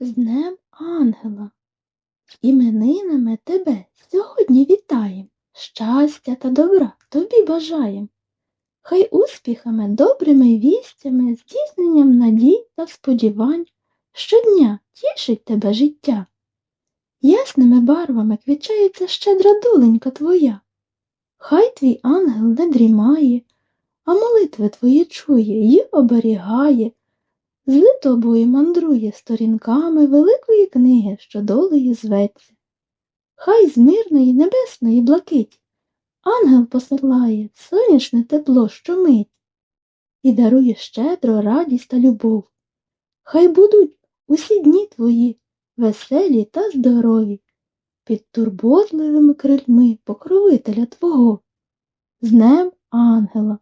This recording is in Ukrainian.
З Днем Ангела. Іменинами тебе сьогодні вітаєм. Щастя та добра тобі бажаєм. Хай успіхами, добрими вістями, здійсненням надій та сподівань щодня тішить тебе життя. Ясними барвами квічається щедра доленька твоя. Хай твій ангел не дрімає, а молитви твої чує й оберігає, з тобою мандрує сторінками великої книги, що долею зветься. Хай з мирної небесної блакить ангел посилає сонячне тепло щомить і дарує щедро радість та любов. Хай будуть усі дні твої веселі та здорові, під турботливими крильми покровителя Твого. З Днем Ангела.